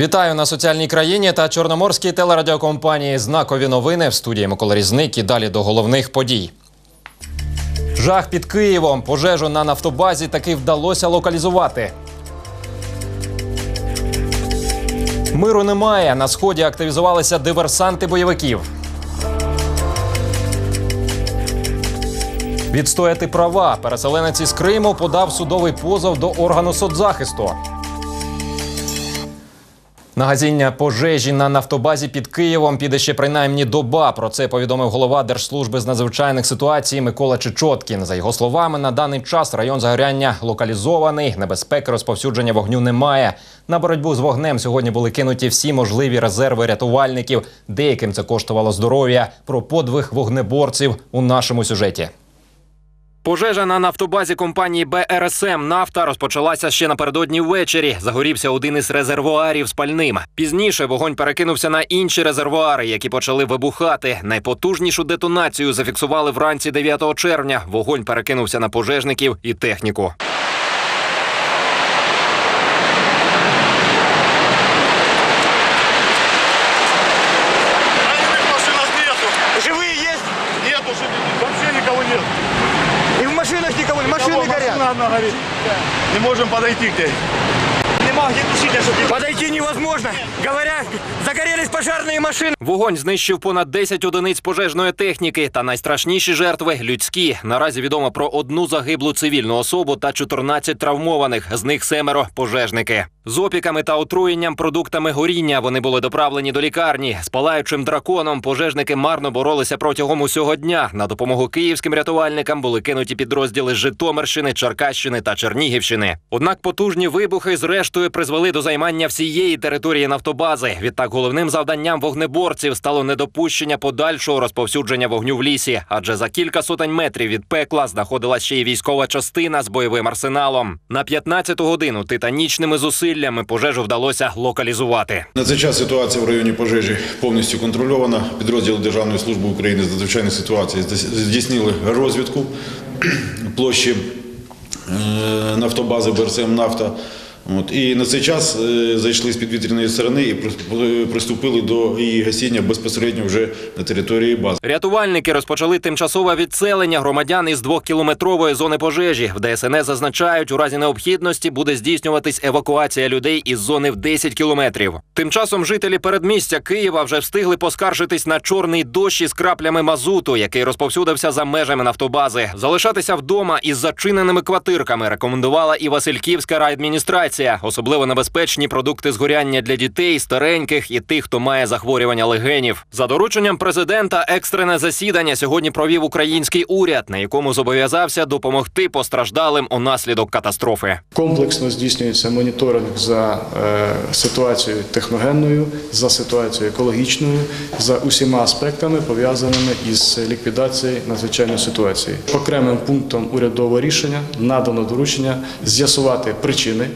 Вітаю на соціальній країні та чорноморській телерадіокомпанії Знакові новини в студії Микола Різник і далі до головних подій. Жах під Києвом. Пожежу на нафтобазі таки вдалося локалізувати. Миру немає. На сході активізувалися диверсанти бойовиків. Відстояти права. Переселенець із Криму подав судовий позов до органу соцзахисту. На газіння пожежі на нафтобазі під Києвом піде ще принаймні доба. Про це повідомив голова Держслужби з надзвичайних ситуацій Микола Чечоткін. За його словами, на даний час район загоряння локалізований, небезпеки розповсюдження вогню немає. На боротьбу з вогнем сьогодні були кинуті всі можливі резерви рятувальників. Деяким це коштувало здоров'я. Про подвиг вогнеборців у нашому сюжеті. Пожежа на нафтобазі компанії БРСМ Нафта розпочалася ще напередодні ввечері. Загорівся один із резервуарів з пальним. Пізніше вогонь перекинувся на інші резервуари, які почали вибухати. Найпотужнішу детонацію зафіксували вранці 9 червня. Вогонь перекинувся на пожежників і техніку. Горят. Не можем подойти к ней Нема где тушить, чтобы... Подойти невозможно. Говорят, загорелись пожарные машины. Вогонь знищив понад 10 одиниць пожежної техніки. Та найстрашніші жертви людські. Наразі відомо про одну загиблу цивільну особу та 14 травмованих. З них семеро пожежники. З опіками та отруєнням продуктами горіння вони були доправлені до лікарні. З палаючим драконом пожежники марно боролися протягом усього дня. На допомогу київським рятувальникам були кинуті підрозділи з Житомирщини, Черкащини та Чернігівщини. Однак потужні вибухи зрештою призвели до займання всієї території нафтобази. Відтак головним завданням вогнеборців стало недопущення подальшого розповсюдження вогню в лісі, адже за кілька сотень метрів від пекла знаходилась ще й військова частина з бойовим арсеналом. На 15-ту годину титанічними зусиллями пожежу вдалося локалізувати. На цей час ситуація в районі пожежі повністю контрольована. Підрозділи Державної служби України з надзвичайних ситуацій здійснили розвідку площі е, нафтобази БРСМ «Нафта». От. І на цей час е, зайшли з підвітряної сторони і при- приступили до її гасіння безпосередньо вже на території бази. Рятувальники розпочали тимчасове відселення громадян із двохкілометрової зони пожежі. В ДСНС зазначають, у разі необхідності буде здійснюватись евакуація людей із зони в 10 кілометрів. Тим часом жителі передмістя Києва вже встигли поскаржитись на чорний дощ із краплями мазуту, який розповсюдився за межами нафтобази. Залишатися вдома із зачиненими квартирками рекомендувала і Васильківська райадміністрація. Особливо небезпечні продукти згоряння для дітей, стареньких і тих, хто має захворювання легенів. За дорученням президента екстрене засідання сьогодні провів український уряд, на якому зобов'язався допомогти постраждалим унаслідок катастрофи. Комплексно здійснюється моніторинг за е, ситуацією техногенною, за ситуацією екологічною, за усіма аспектами пов'язаними із ліквідацією надзвичайної ситуації. Окремим пунктом урядового рішення надано доручення з'ясувати причини.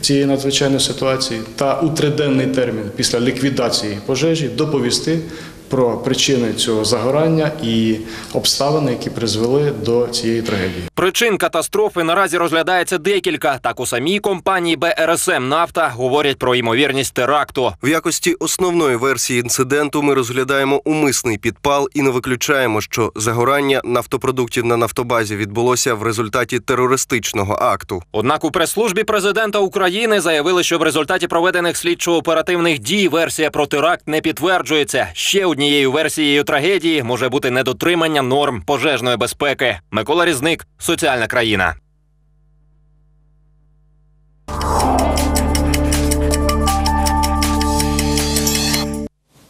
Цієї надзвичайної ситуації та у триденний термін після ліквідації пожежі доповісти про причини цього загорання і обставини, які призвели до цієї трагедії. Причин катастрофи наразі розглядається декілька. Так у самій компанії БРСМ Нафта говорять про ймовірність теракту. В якості основної версії інциденту ми розглядаємо умисний підпал і не виключаємо, що загорання нафтопродуктів на нафтобазі відбулося в результаті терористичного акту. Однак у прес-службі президента України заявили, що в результаті проведених слідчо-оперативних дій версія про теракт не підтверджується. Ще однією версією трагедії може бути недотримання норм пожежної безпеки. Микола Різник, соціальна країна.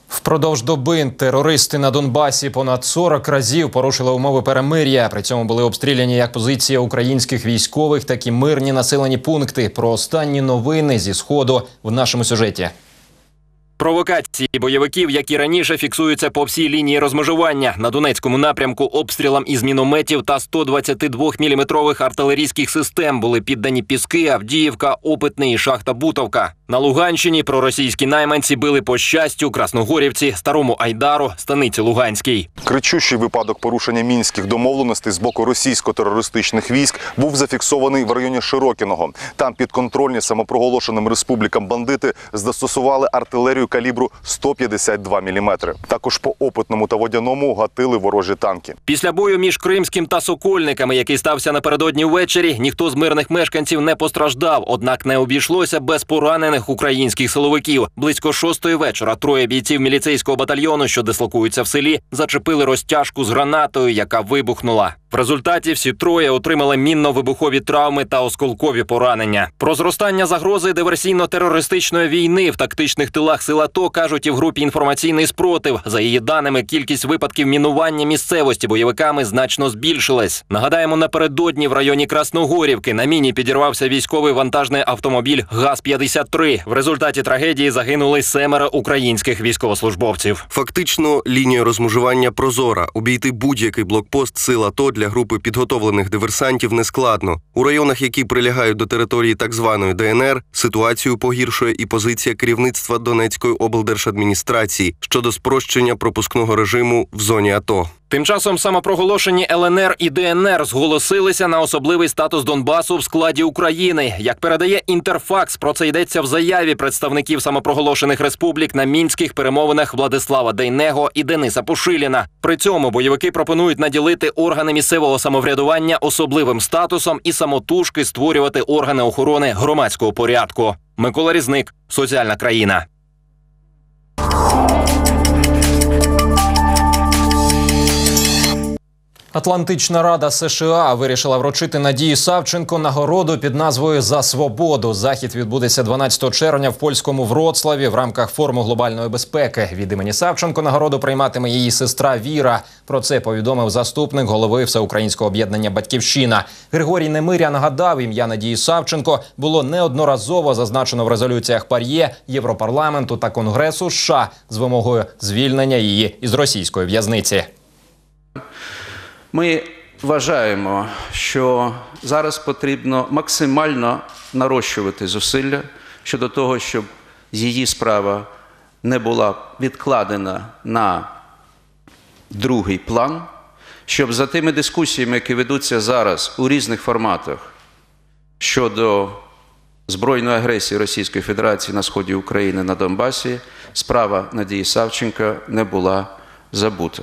Впродовж доби терористи на Донбасі понад 40 разів порушили умови перемир'я. При цьому були обстріляні як позиція українських військових, так і мирні населені пункти. Про останні новини зі сходу в нашому сюжеті. Провокації бойовиків, які раніше фіксуються по всій лінії розмежування на Донецькому напрямку обстрілам із мінометів та 122-мм артилерійських систем були піддані Піски, Авдіївка, Опитний і Шахта Бутовка. На Луганщині проросійські найманці били по щастю, Красногорівці, Старому Айдару, Станиці Луганській. Кричущий випадок порушення мінських домовленостей з боку російсько-терористичних військ був зафіксований в районі Широкіного. Там підконтрольні самопроголошеним республікам бандити застосували артилерію калібру 152 мм. Також по опитному та водяному гатили ворожі танки. Після бою між Кримським та Сокольниками, який стався напередодні ввечері, ніхто з мирних мешканців не постраждав. Однак не обійшлося без поранених українських силовиків. Близько шостої вечора троє бійців міліцейського батальйону, що дислокуються в селі, зачепили розтяжку з гранатою, яка вибухнула. В результаті всі троє отримали мінно-вибухові травми та осколкові поранення. Про зростання загрози диверсійно-терористичної війни в тактичних тилах сил АТО кажуть і в групі інформаційний спротив. За її даними, кількість випадків мінування місцевості бойовиками значно збільшилась. Нагадаємо, напередодні в районі Красногорівки на міні підірвався військовий вантажний автомобіль ГАЗ-53. В результаті трагедії загинули семеро українських військовослужбовців. Фактично, лінія розмежування прозора. Обійти будь-який блокпост сил АТО для групи підготовлених диверсантів нескладно. У районах, які прилягають до території так званої ДНР, ситуацію погіршує і позиція керівництва Донецької облдержадміністрації щодо спрощення пропускного режиму в зоні АТО. Тим часом самопроголошені ЛНР і ДНР зголосилися на особливий статус Донбасу в складі України. Як передає Інтерфакс, про це йдеться в заяві представників самопроголошених республік на мінських перемовинах Владислава Дейнего і Дениса Пушиліна. При цьому бойовики пропонують наділити органи місцевого самоврядування особливим статусом і самотужки створювати органи охорони громадського порядку. Микола Різник, соціальна країна. Thank you. Атлантична рада США вирішила вручити Надії Савченко нагороду під назвою За свободу. Захід відбудеться 12 червня в польському Вроцлаві в рамках форуму глобальної безпеки. Від імені Савченко нагороду прийматиме її сестра Віра. Про це повідомив заступник голови всеукраїнського об'єднання Батьківщина. Григорій Немиря нагадав, ім'я Надії Савченко було неодноразово зазначено в резолюціях Пар'є Європарламенту та Конгресу США з вимогою звільнення її із російської в'язниці. Ми вважаємо, що зараз потрібно максимально нарощувати зусилля щодо того, щоб її справа не була відкладена на другий план, щоб за тими дискусіями, які ведуться зараз у різних форматах щодо збройної агресії Російської Федерації на сході України на Донбасі, справа Надії Савченка не була забута.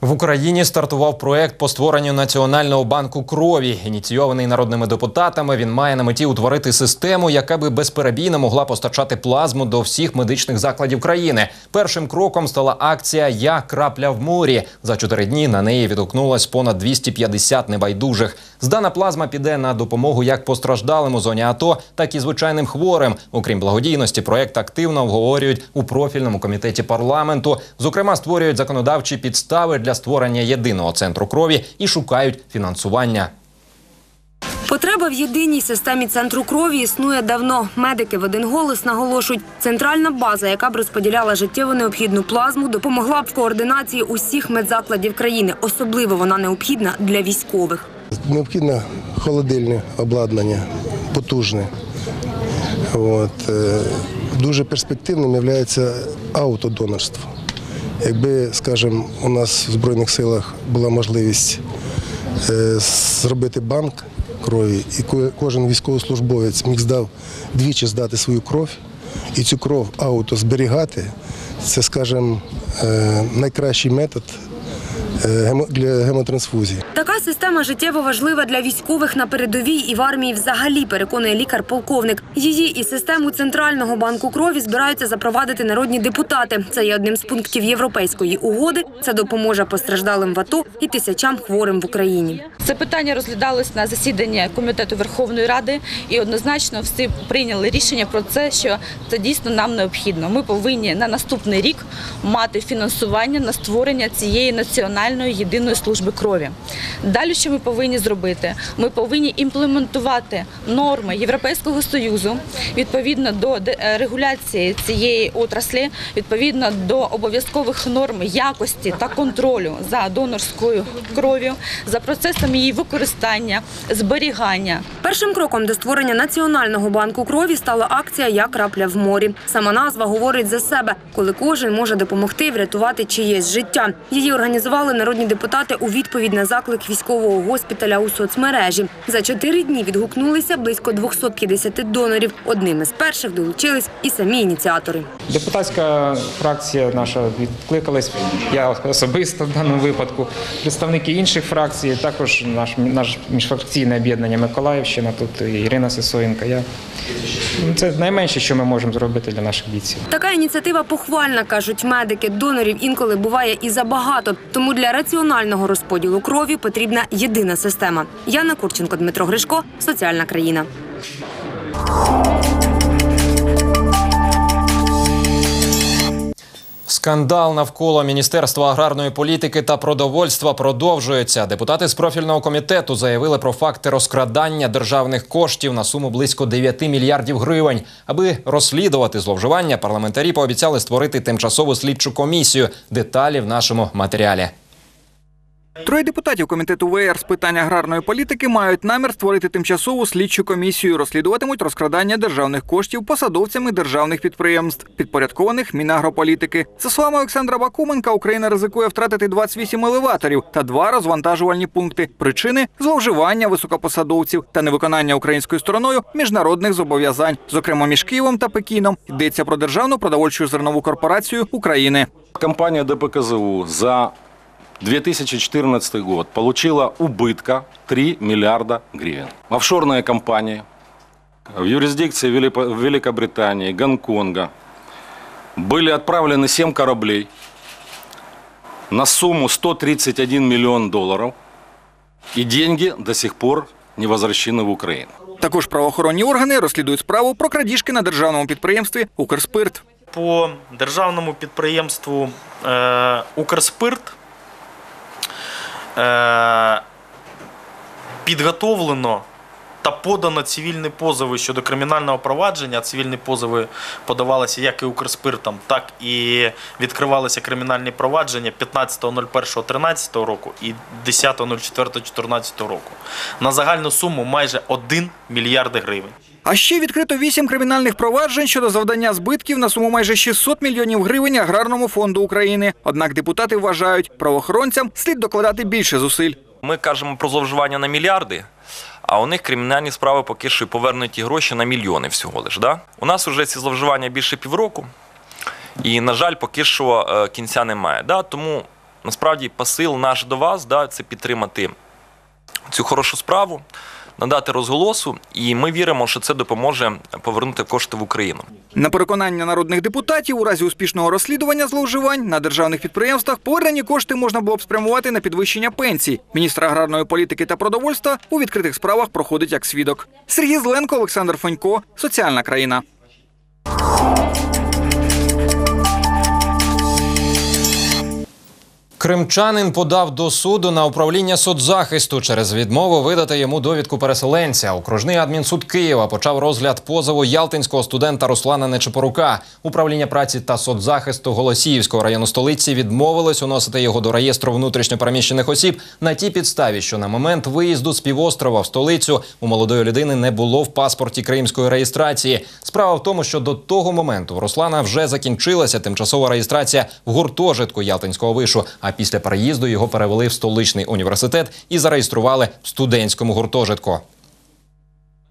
В Україні стартував проект по створенню національного банку крові. Ініційований народними депутатами. Він має на меті утворити систему, яка би безперебійно могла постачати плазму до всіх медичних закладів країни. Першим кроком стала акція Я крапля в морі. За чотири дні на неї відгукнулось понад 250 небайдужих. Здана плазма піде на допомогу як постраждалим у зоні АТО, так і звичайним хворим. Окрім благодійності, проект активно обговорюють у профільному комітеті парламенту. Зокрема, створюють законодавчі підстави для створення єдиного центру крові і шукають фінансування. Потреба в єдиній системі центру крові існує давно. Медики в один голос наголошують, центральна база, яка б розподіляла життєво необхідну плазму, допомогла б в координації усіх медзакладів країни. Особливо вона необхідна для військових. Необхідне холодильне обладнання, потужне. От. е, Дуже перспективним є аутодонорство. Якби, скажімо, у нас в Збройних силах була можливість е, зробити банк крові, і кожен військовослужбовець міг здав двічі здати свою кров, і цю кров ауто зберігати, це, скажімо, е, найкращий метод для гемотрансфузії. Така система життєво важлива для військових на передовій і в армії взагалі, переконує лікар-полковник. Її і систему центрального банку крові збираються запровадити народні депутати. Це є одним з пунктів європейської угоди. Це допоможе постраждалим в АТО і тисячам хворим в Україні. Це питання розглядалось на засіданні комітету Верховної Ради, і однозначно всі прийняли рішення про це, що це дійсно нам необхідно. Ми повинні на наступний рік мати фінансування на створення цієї національної Національної єдиної служби крові. Далі, що ми повинні зробити? Ми повинні імплементувати норми Європейського союзу відповідно до е, регуляції цієї отраслі, відповідно до обов'язкових норм якості та контролю за донорською кров'ю, за процесом її використання, зберігання. Першим кроком до створення Національного банку крові стала акція «Я крапля в морі». Сама назва говорить за себе, коли кожен може допомогти врятувати чиєсь життя. Її організували народні депутати у відповідь на заклик військового госпіталя у соцмережі. За чотири дні відгукнулися близько 250 донорів. Одним із перших долучились і самі ініціатори. Депутатська фракція наша відкликалась, я особисто в даному випадку. Представники інших фракцій, також наш, наш міжфракційне об'єднання Миколаївщина, тут Ірина Сисоєнка. Я, це найменше, що ми можемо зробити для наших бійців. Така ініціатива похвальна, кажуть медики. Донорів інколи буває і забагато. Тому для раціонального розподілу крові потрібна єдина система. Яна Курченко, Дмитро Гришко, соціальна країна. Скандал навколо Міністерства аграрної політики та продовольства продовжується. Депутати з профільного комітету заявили про факти розкрадання державних коштів на суму близько 9 мільярдів гривень. Аби розслідувати зловживання, парламентарі пообіцяли створити тимчасову слідчу комісію. Деталі в нашому матеріалі. Троє депутатів комітету ВР з питань аграрної політики мають намір створити тимчасову слідчу комісію. Розслідуватимуть розкрадання державних коштів посадовцями державних підприємств, підпорядкованих Мінагрополітики. За словами Олександра Бакуменка, Україна ризикує втратити 28 елеваторів та два розвантажувальні пункти. Причини зловживання високопосадовців та невиконання українською стороною міжнародних зобов'язань, зокрема між Києвом та Пекіном. Йдеться про державну продовольчу зернову корпорацію України. Компания ДПКЗУ за 2014 год получила убытка 3 миллиарда гривен. Офшорные компании в юрисдикции Велипо- Великобритании, Гонконга были отправлены 7 кораблей на сумму 131 миллион долларов, и деньги до сих пор не возвращены в Украину. Також правоохоронні органи розслідують справу про крадіжки на державному підприємстві Укрспирт. по державному підприємству е, Укрспирт е, підготовлено та подано цивільні позови щодо кримінального провадження. Цивільні позови подавалися як і Укрспиртом, так і відкривалися кримінальні провадження 15.01.13 року і 10.04.14 року на загальну суму майже 1 мільярд гривень. А ще відкрито вісім кримінальних проваджень щодо завдання збитків на суму майже 600 мільйонів гривень аграрному фонду України. Однак депутати вважають, правоохоронцям слід докладати більше зусиль. Ми кажемо про зловживання на мільярди, а у них кримінальні справи поки що повернуті гроші на мільйони всього лиш. Да? У нас вже ці зловживання більше півроку, і, на жаль, поки що е, кінця немає. Да? Тому насправді посил наш до вас да, це підтримати цю хорошу справу, надати розголосу, і ми віримо, що це допоможе повернути кошти в Україну. На переконання народних депутатів, у разі успішного розслідування зловживань на державних підприємствах повернені кошти можна було б спрямувати на підвищення пенсій. Міністр аграрної політики та продовольства у відкритих справах проходить як свідок. Сергій Зеленко, Олександр Фонько, соціальна країна. Кримчанин подав до суду на управління соцзахисту через відмову видати йому довідку переселенця. Окружний адмінсуд Києва почав розгляд позову ялтинського студента Руслана Нечепорука. Управління праці та соцзахисту Голосіївського району столиці відмовилось уносити його до реєстру внутрішньопереміщених осіб на тій підставі, що на момент виїзду з півострова в столицю у молодої людини не було в паспорті кримської реєстрації. Справа в тому, що до того моменту Руслана вже закінчилася тимчасова реєстрація в гуртожитку Ялтинського вишу. А після переїзду його перевели в столичний університет і зареєстрували в студентському гуртожитку.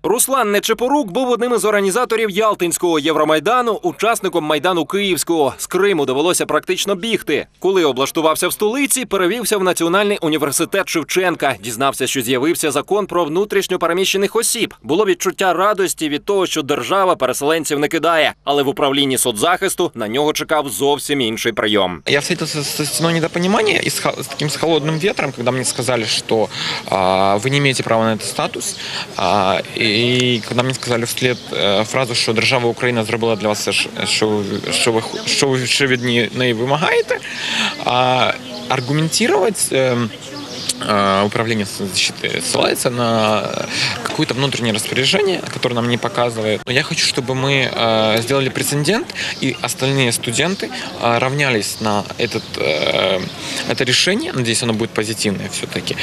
Руслан Нечепорук був одним із організаторів Ялтинського Євромайдану, учасником майдану Київського. З Криму довелося практично бігти. Коли облаштувався в столиці, перевівся в Національний університет Шевченка. Дізнався, що з'явився закон про внутрішньо переміщених осіб. Було відчуття радості від того, що держава переселенців не кидає, але в управлінні соцзахисту на нього чекав зовсім інший прийом. Я встретился со стеной недопонимания и с, хо- с таким с холодным ветром, когда мне сказали, что а, вы не имеете права на этот статус, а, и когда мне сказали вслед э, фразу, що держава Україна зробила для вас все, що, що, ви- що ви що ви ще від неї вимагаєте. А, аргументировать эм, э, управление защиты ссылается на какое-то внутреннее распоряжение, которое нам не показывает. Но я хочу, чтобы мы э, сделали прецедент, и остальные студенты э, равнялись на этот, э, это решение, надеюсь, оно будет позитивное все-таки,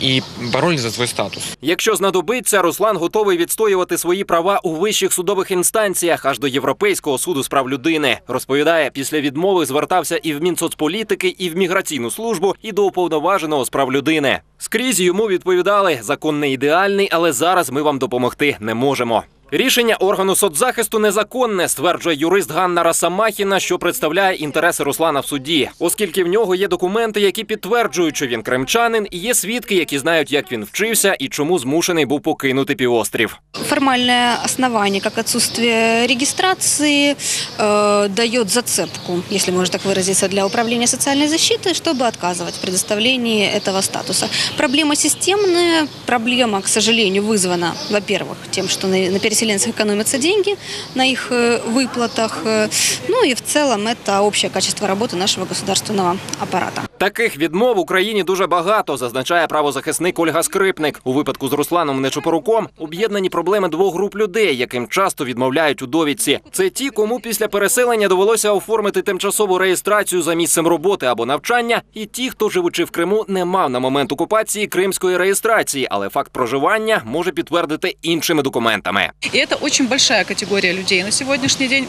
и боролись за свой статус. Якщо знадобиться, Руслан готовий відстоювати свої права у вищих судових інстанціях аж до Європейського суду з прав людини. Розповідає, після відмови звертався і в Мінсоцполітики, і в міграційну службу, і до уповноваженого з прав людини. Скрізь йому відповідали: закон не ідеальний, але зараз ми вам допомогти не можемо. Рішення органу соцзахисту незаконне, стверджує юрист Ганна Расамахіна, що представляє інтереси Руслана в суді, оскільки в нього є документи, які підтверджують, що він кримчанин, і є свідки, які знають, як він вчився і чому змушений був покинути півострів. формальное основание, как отсутствие регистрации, э, дает зацепку, если можно так выразиться, для управления социальной защиты, чтобы отказывать в предоставлении этого статуса. Проблема системная, проблема, к сожалению, вызвана, во-первых, тем, что на, на переселенцах экономятся деньги на их э, выплатах, э, ну и в целом это общее качество работы нашего государственного аппарата. Таких відмов Україні дуже багато, зазначає правозахисник Ольга Скрипник. У випадку з Русланом Нечопоруком об'єднані проблеми двох груп людей, яким часто відмовляють у довідці. Це ті, кому після переселення довелося оформити тимчасову реєстрацію за місцем роботи або навчання, і ті, хто живучи в Криму, не мав на момент окупації кримської реєстрації, але факт проживання може підтвердити іншими документами. И это очень большая категория людей на сегодняшний день.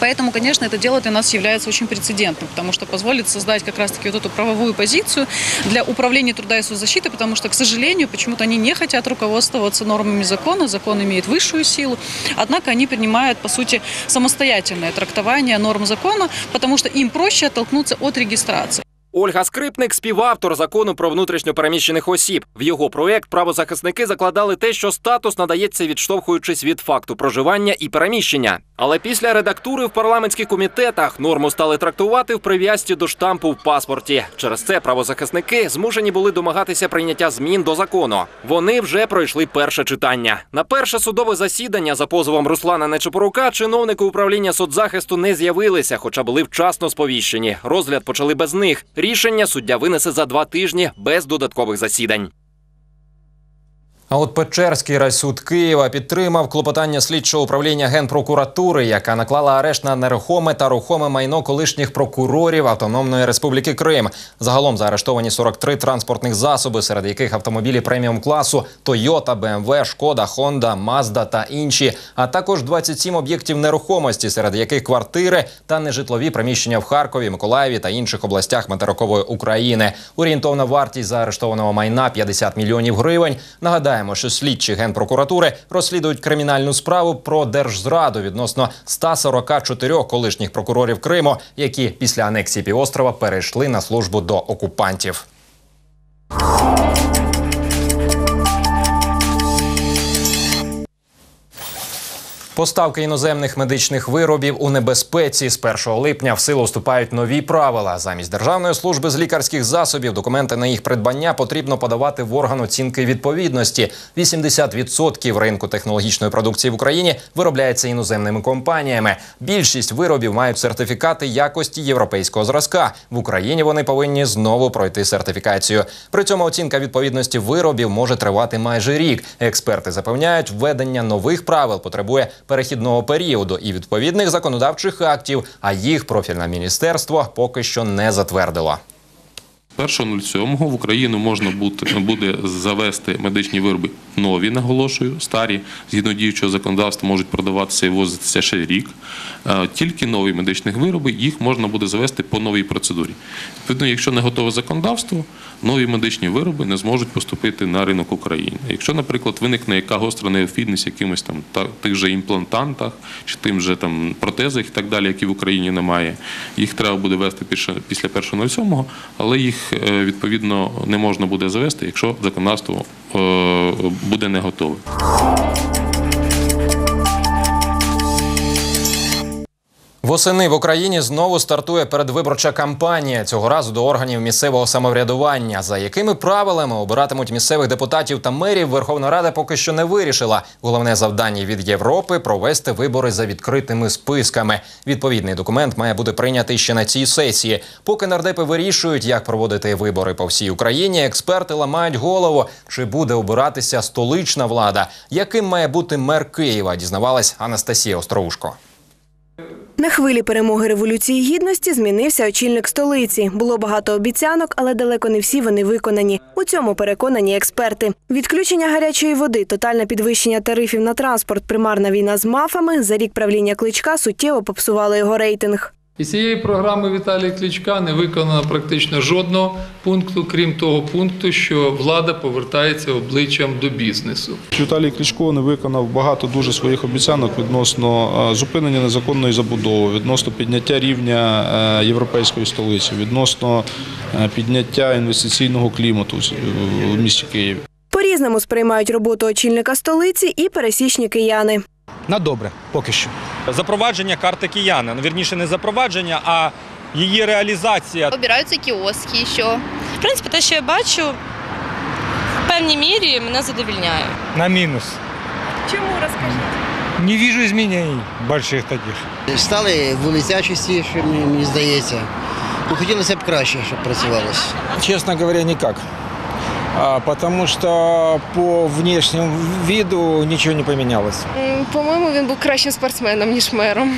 Поэтому, конечно, это дело для нас является очень прецедентным, потому что позволит создать как раз-таки вот эту правовую позицию для управления труда и соцзащиты, потому что, к сожалению, почему-то они не хотят руководствоваться нормами закона, закон имеет высшую силу, однако они принимают, по сути, самостоятельное трактование норм закона, потому что им проще оттолкнуться от регистрации. Ольга Скрипник співавтор закону про внутрішньопереміщених осіб. В його проект правозахисники закладали те, що статус надається відштовхуючись від факту проживання і переміщення. Але після редактури в парламентських комітетах норму стали трактувати в прив'язці до штампу в паспорті. Через це правозахисники змушені були домагатися прийняття змін до закону. Вони вже пройшли перше читання. На перше судове засідання за позовом Руслана Нечепорука чиновники управління соцзахисту не з'явилися, хоча були вчасно сповіщені. Розгляд почали без них. Рішення суддя винесе за два тижні без додаткових засідань. А от Печерський райсуд Києва підтримав клопотання слідчого управління генпрокуратури, яка наклала арешт на нерухоме та рухоме майно колишніх прокурорів Автономної Республіки Крим. Загалом заарештовані 43 транспортних засоби, серед яких автомобілі преміум класу Toyota, BMW, Шкода, Honda, Mazda та інші, а також 27 об'єктів нерухомості, серед яких квартири та нежитлові приміщення в Харкові, Миколаєві та інших областях материкової України. Орієнтовна вартість заарештованого майна 50 мільйонів гривень. Нагадаємо, що слідчі генпрокуратури розслідують кримінальну справу про держзраду відносно 144 колишніх прокурорів Криму, які після анексії півострова перейшли на службу до окупантів. Поставки іноземних медичних виробів у небезпеці з 1 липня в силу вступають нові правила. Замість державної служби з лікарських засобів документи на їх придбання потрібно подавати в орган оцінки відповідності. 80% ринку технологічної продукції в Україні виробляється іноземними компаніями. Більшість виробів мають сертифікати якості європейського зразка. В Україні вони повинні знову пройти сертифікацію. При цьому оцінка відповідності виробів може тривати майже рік. Експерти запевняють, введення нових правил потребує перехідного періоду і відповідних законодавчих актів, а їх профільне міністерство поки що не затвердило. 1.07 в Україну можна буде завести медичні вироби нові, наголошую, старі, згідно діючого законодавства, можуть продаватися і возитися ще рік. Е, Тільки нові медичні вироби, їх можна буде завести по новій процедурі. Відповідно, якщо не готове законодавство, нові медичні вироби не зможуть поступити на ринок України. Якщо, наприклад, виникне яка гостра необхідність якимось там та, тих же імплантантах чи тим же там протезах і так далі, які в Україні немає, їх треба буде вести після після 1.07, але їх е, відповідно не можна буде завести, якщо законодавство е, буде не готове. Восени в Україні знову стартує передвиборча кампанія цього разу до органів місцевого самоврядування. За якими правилами обиратимуть місцевих депутатів та мерів, Верховна Рада поки що не вирішила. Головне завдання від Європи провести вибори за відкритими списками. Відповідний документ має бути прийнятий ще на цій сесії. Поки нардепи вирішують, як проводити вибори по всій Україні. Експерти ламають голову, чи буде обиратися столична влада, яким має бути мер Києва. Дізнавалась Анастасія Остроушко. На хвилі перемоги революції гідності змінився очільник столиці. Було багато обіцянок, але далеко не всі вони виконані. У цьому переконані експерти. Відключення гарячої води, тотальне підвищення тарифів на транспорт, примарна війна з мафами за рік правління кличка суттєво попсували його рейтинг. Із цієї програми Віталія Кличка не виконано практично жодного пункту, крім того пункту, що влада повертається обличчям до бізнесу. Віталій Кличко не виконав багато дуже своїх обіцянок відносно е, зупинення незаконної забудови, відносно підняття рівня е, європейської столиці, відносно е, підняття інвестиційного клімату в місті Києві. По-різному сприймають роботу очільника столиці і пересічні кияни. На добре, поки що. Запровадження карти кияна. Ну, вірніше, не запровадження, а її реалізація. Обираються кіоски, що. В принципі, те, що я бачу, в певній мірі мене задовільняє. На мінус. Чому розкажіть? Не вижу змін больших таких. Стали вулиця чистіше, мені мені здається. Ну, хотілося б краще, щоб працювалося. Честно говоря, никак. Потому что по внешнему виду ничего не поменялось. По-моєму, він був кращим спортсменом, ніж мером.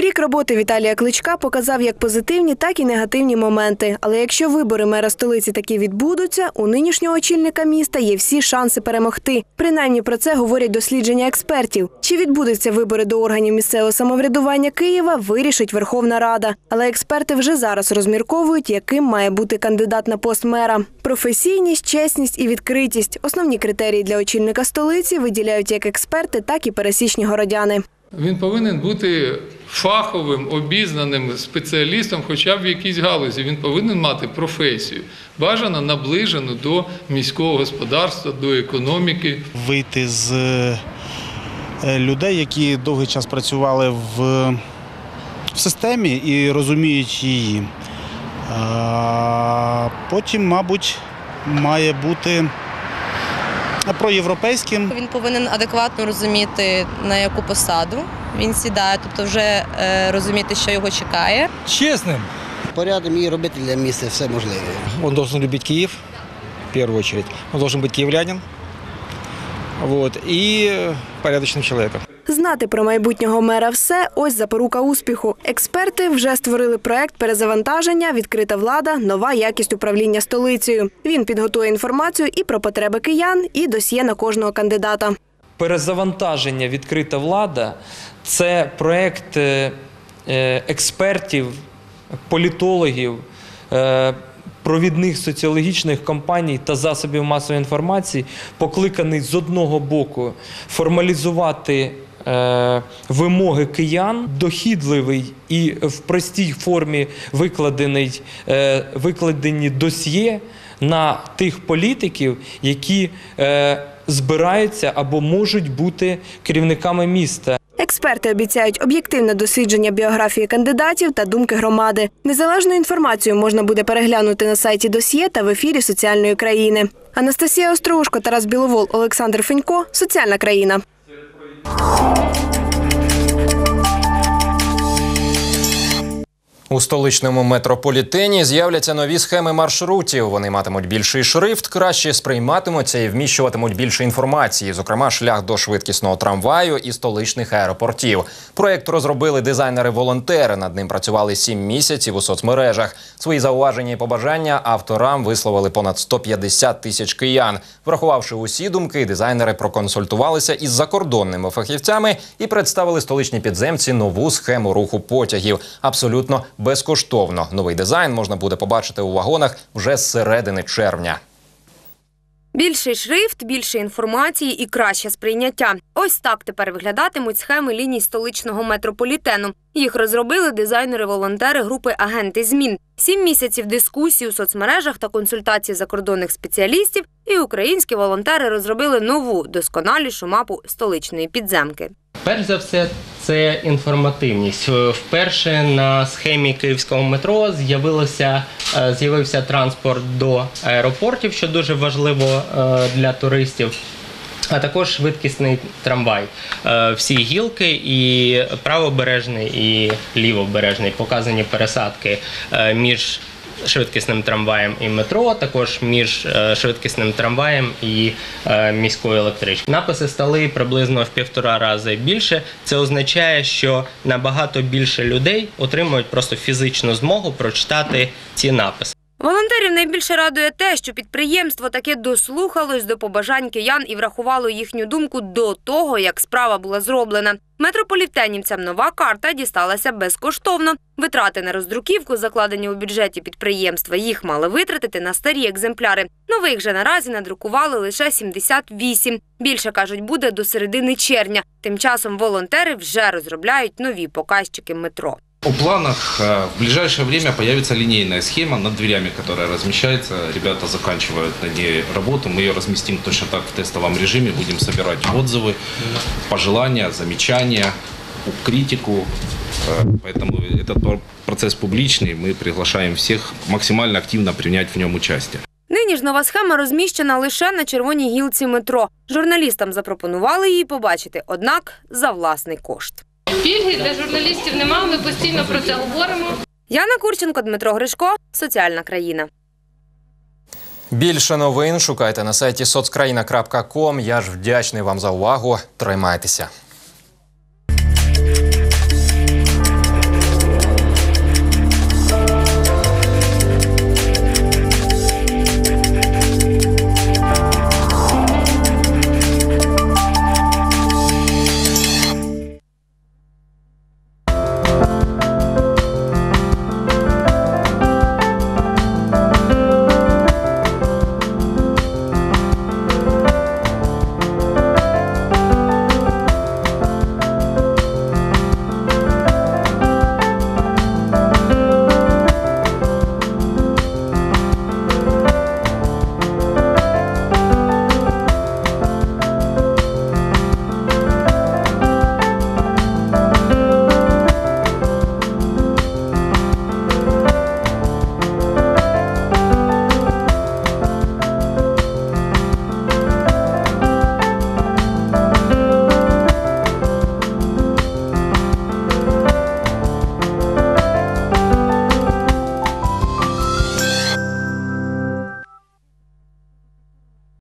Рік роботи Віталія Кличка показав як позитивні, так і негативні моменти. Але якщо вибори мера столиці таки відбудуться, у нинішнього очільника міста є всі шанси перемогти. Принаймні про це говорять дослідження експертів. Чи відбудуться вибори до органів місцевого самоврядування Києва, вирішить Верховна Рада. Але експерти вже зараз розмірковують, яким має бути кандидат на пост мера. Професійність, чесність і відкритість основні критерії для очільника столиці виділяють як експерти, так і пересічні городяни. Він повинен бути фаховим, обізнаним спеціалістом, хоча б в якійсь галузі. Він повинен мати професію, бажано наближену до міського господарства, до економіки. вийти з е, людей, які довгий час працювали в, в системі і розуміють її. Потім, мабуть, має бути проєвропейським. Він повинен адекватно розуміти, на яку посаду він сідає, тобто вже е, розуміти, що його чекає. Честным. Порядом і робити для міста все можливе. Он должен любить Киев, в первую очередь. Он должен быть киевлянин. Вот, и порядочным человеком. Знати про майбутнього мера все ось запорука успіху. Експерти вже створили проект перезавантаження, відкрита влада, нова якість управління столицею. Він підготує інформацію і про потреби киян, і досьє на кожного кандидата. Перезавантаження відкрита влада це проект е, е, експертів, політологів, е, провідних соціологічних компаній та засобів масової інформації, покликаний з одного боку формалізувати вимоги киян, дохідливий і в простій формі викладений, е, викладені досьє на тих політиків, які е, збираються або можуть бути керівниками міста. Експерти обіцяють об'єктивне дослідження біографії кандидатів та думки громади. Незалежну інформацію можна буде переглянути на сайті досьє та в ефірі соціальної країни. Анастасія Остроушко, Тарас Біловол, Олександр Фенько. Соціальна країна. Thank you. У столичному метрополітені з'являться нові схеми маршрутів. Вони матимуть більший шрифт, краще сприйматимуться і вміщуватимуть більше інформації, зокрема шлях до швидкісного трамваю і столичних аеропортів. Проєкт розробили дизайнери-волонтери. Над ним працювали сім місяців у соцмережах. Свої зауваження і побажання авторам висловили понад 150 тисяч киян. Врахувавши усі думки, дизайнери проконсультувалися із закордонними фахівцями і представили столичній підземці нову схему руху потягів. Абсолютно безкоштовно. Новий дизайн можна буде побачити у вагонах вже з середини червня. Більший шрифт, більше інформації і краще сприйняття. Ось так тепер виглядатимуть схеми ліній столичного метрополітену. Їх розробили дизайнери-волонтери групи Агенти змін. Сім місяців дискусій у соцмережах та консультацій закордонних спеціалістів, і українські волонтери розробили нову досконалішу мапу столичної підземки. Перш за все, це інформативність. Вперше на схемі київського метро з'явилося е, з'явився транспорт до аеропортів, що дуже важливо е, для туристів. А також швидкісний трамвай. Е, Всі гілки, і правобережний, і лівобережний показані пересадки е, між швидкісним трамваєм і метро, також між е, швидкісним трамваєм і міською електричкою. Написи стали приблизно в півтора рази більше. Це означає, що набагато більше людей отримують просто фізичну змогу прочитати ці написи. Волонтерів найбільше радує те, що підприємство таки дослухалось до побажань киян і врахувало їхню думку до того, як справа була зроблена. Метрополітенівцям нова карта дісталася безкоштовно. Витрати на роздруківку, закладені у бюджеті підприємства, їх мали витратити на старі екземпляри. Нових же наразі надрукували лише 78. Більше кажуть, буде до середини червня. Тим часом волонтери вже розробляють нові показчики метро. У планах э, в ближайшее время появится линейная схема над дверями, которая размещается. Ребята заканчивают на ней работу. Мы ее разместим точно так в тестовом режиме. Будем собирать отзывы, пожелания, замечания, критику. Э, Поэтому этот пр- процесс публичный. Мы приглашаем всех максимально активно принять в нем участие. Нині ж нова схема розміщена лише на червоній гілці метро. Журналістам запропонували її побачити, однак за власний кошт. Пільги для журналістів немає, ми постійно про це говоримо. Яна Курченко, Дмитро Гришко, Соціальна країна. Більше новин шукайте на сайті соцкраїна.ком. Я ж вдячний вам за увагу. Тримайтеся.